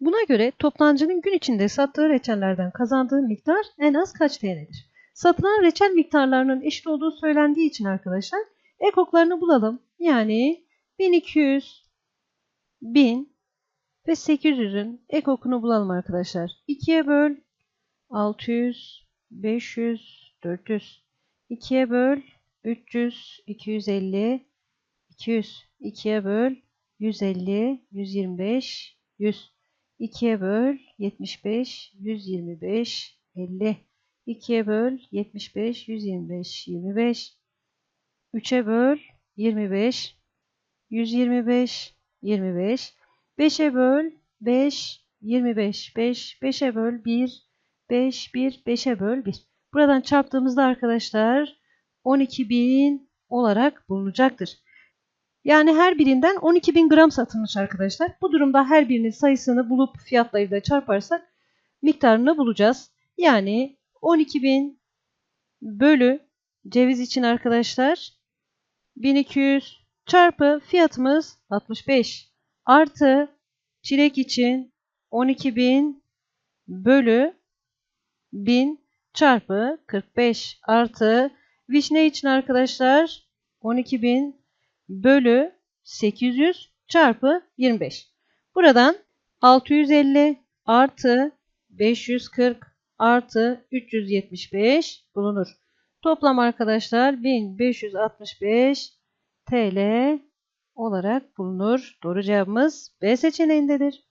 Buna göre toptancının gün içinde sattığı reçellerden kazandığı miktar en az kaç TL'dir? Satılan reçel miktarlarının eşit olduğu söylendiği için arkadaşlar ekoklarını bulalım. Yani 1200, 1000 ve 800'ün ekokunu bulalım arkadaşlar. 2'ye böl 600, 500, 400. 2'ye böl 300, 250, 200. 2'ye böl 150, 125, 100. 2'ye böl 75, 125, 50. 2'ye böl 75, 125, 25. 3'e böl 25, 125, 25. 5'e böl 5, 25, 5. 5'e böl 1, 5, 1, 5'e böl 1. Buradan çarptığımızda arkadaşlar 12.000 olarak bulunacaktır. Yani her birinden 12.000 gram satılmış arkadaşlar. Bu durumda her birinin sayısını bulup fiyatlarıyla çarparsak miktarını bulacağız. Yani 12.000 bölü ceviz için arkadaşlar 1200 çarpı fiyatımız 65 artı çilek için 12.000 bölü 1000 çarpı 45 artı vişne için arkadaşlar 12.000 bölü 800 çarpı 25. Buradan 650 artı 540 artı 375 bulunur. Toplam arkadaşlar 1565 TL olarak bulunur. Doğru cevabımız B seçeneğindedir.